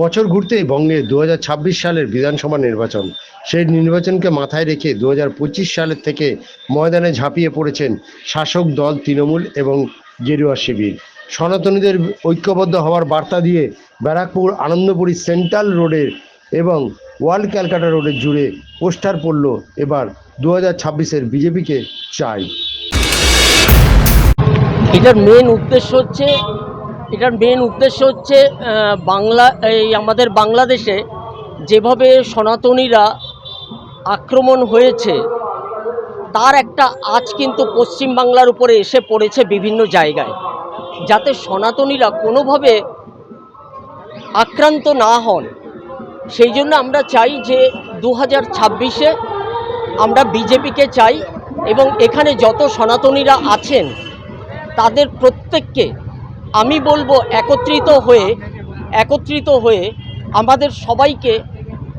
বছর ঘুরতেই বঙ্গে দু হাজার ছাব্বিশ সালের বিধানসভা নির্বাচন। সেই নির্বাচনকে মাথায় রেখে দু হাজার পঁচিশ সালের থেকে ময়দানে ঝাঁপিয়ে পড়েছেন শাসক দল তৃণমূল এবং গেরুয়া শিবির। সনাতনীদের ঐক্যবদ্ধ হওয়ার বার্তা দিয়ে ব্যারাকপুর, আনন্দপুরি সেন্ট্রাল রোডের এবং ওয়ার্ল্ড ক্যালকাটা রোডের জুড়ে পোস্টার পড়ল এবার দু হাজার ছাব্বিশের বিজেপিকে চাই। এটার মেন উদ্দেশ্য হচ্ছে এটার মেন উদ্দেশ্য হচ্ছে বাংলা, এই আমাদের বাংলাদেশে যেভাবে সনাতনীরা আক্রমণ হয়েছে, তার একটা আজ কিন্তু পশ্চিম বাংলার উপরে এসে পড়েছে বিভিন্ন জায়গায়। যাতে সনাতনীরা কোনোভাবে আক্রান্ত না হন। সেই জন্য আমরা চাই যে দু হাজার ছাব্বিশে আমরা বিজেপিকে চাই এবং এখানে যত সনাতনীরা আছেন, তাদের প্রত্যেককে আমি বলব একত্রিত হয়ে একত্রিত হয়ে আমাদের সবাইকে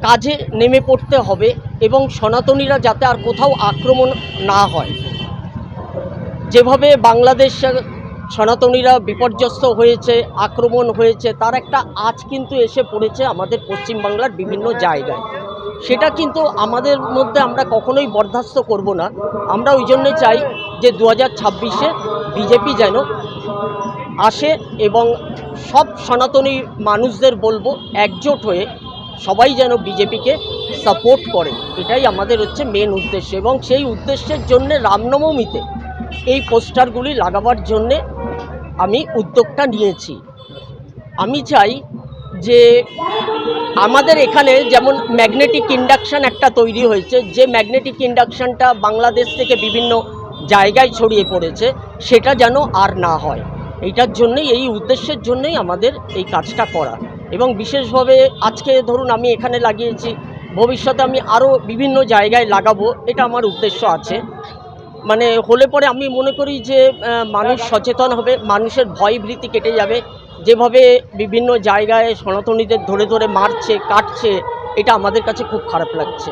কাজে নেমে পড়তে হবে এবং সনাতনীরা যাতে আর কোথাও আক্রমণ না হয়। যেভাবে বাংলাদেশ সনাতনীরা বিপর্যস্ত হয়েছে, আক্রমণ হয়েছে, তার একটা আজ কিন্তু এসে পড়েছে আমাদের পশ্চিমবাংলার বিভিন্ন জায়গায়। সেটা কিন্তু আমাদের মধ্যে আমরা কখনোই বরদাস্ত করব না। আমরা ওই জন্যে চাই যে দু হাজার ছাব্বিশে বিজেপি যেন আসে এবং সব সনাতনী মানুষদের বলব একজোট হয়ে সবাই যেন বিজেপিকে সাপোর্ট করে। এটাই আমাদের হচ্ছে মেন উদ্দেশ্য এবং সেই উদ্দেশ্যের জন্যে রামনবমীতে এই পোস্টারগুলি লাগাবার জন্যে আমি উদ্যোগটা নিয়েছি। আমি চাই যে আমাদের এখানে যেমন ম্যাগনেটিক ইন্ডাকশান একটা তৈরি হয়েছে, যে ম্যাগনেটিক ইন্ডাকশানটা বাংলাদেশ থেকে বিভিন্ন জায়গায় ছড়িয়ে পড়েছে, সেটা যেন আর না হয়। এইটার জন্যই, এই উদ্দেশ্যের জন্যই আমাদের এই কাজটা করা। এবং বিশেষভাবে আজকে ধরুন আমি এখানে লাগিয়েছি, ভবিষ্যতে আমি আরও বিভিন্ন জায়গায় লাগাবো, এটা আমার উদ্দেশ্য আছে। মানে হলে পরে আমি মনে করি যে মানুষ সচেতন হবে, মানুষের ভয় ভীতি কেটে যাবে। যেভাবে বিভিন্ন জায়গায় সনাতনীদের ধরে ধরে মারছে, কাটছে, এটা আমাদের কাছে খুব খারাপ লাগছে।